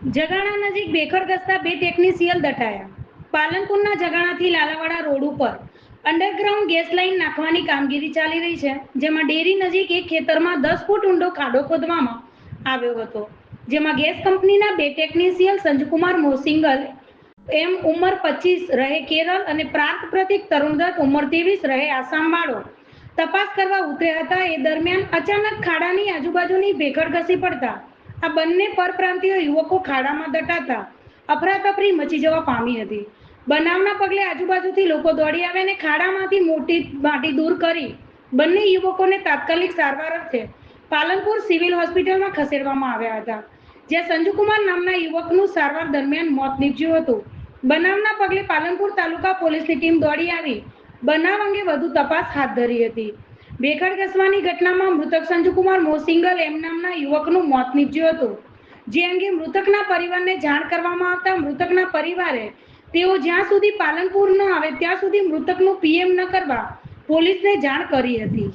જગાણા નજીક બેખર ઘસતા બે ટેકનિશિયલ દટાયા. પાલનપુરના જગાણાથી લાલાવાડા રોડ ઉપર અંડરગ્રાઉન્ડ ગેસ લાઇન નાખવાની કામગીરી ચાલી રહી છે, જેમાં ડેરી નજીક એક ખેતરમાં દસ ફૂટ ઊંડો ખાડો ખોદવામાં આવ્યો હતો, જેમાં ગેસ કંપનીના બે ટેકનિશિયલ સંજકુમાર મોસિંગલ, એમ ઉંમર પચીસ, રહે કેરળ અને પ્રાંત પ્રતિક તરુણદત્ત ઉંમર ત્રેવીસ, રહે આસામવાળો તપાસ કરવા ઉતર્યા હતા, એ દરમિયાન અચાનક ખાડાની આજુબાજુની ભેખડ ઘસી પડતા આ બંને પરપ્રાંતીય યુવકો ખાડામાં દટાતા અફરાતફરી મચી જવા પામી હતી. બનાવના પગલે આજુબાજુથી લોકો દોડી આવે અને ખાડામાંથી મોટી માટી દૂર કરી બંને યુવકોને તાત્કાલિક સારવાર અર્થે પાલનપુર સિવિલ હોસ્પિટલમાં ખસેડવામાં આવ્યા હતા. જ્યાં સંજુકુમાર નામના યુવકનું સારવાર દરમિયાન મોત નીપજ્યું હતું. બનાવના પગલે પાલનપુર તાલુકા પોલીસની ટીમ દોડી આવી. બનાવ અંગે વધુ તપાસ હાથ ધરી હતી. ભેખડ ઘસવાની ઘટનામાં મૃતક સંજુકુમાર મોસિંગલ એમ નામના યુવકનું મોત નીપજ્યું હતું. જે અંગે મૃતકના પરિવારને જાણ કરવામાં આવતા મૃતકના પરિવારે તેઓ જ્યાં સુધી પાલનપુર ન આવે ત્યાં સુધી મૃતકનું પીએમ ન કરવા પોલીસને જાણ કરી હતી.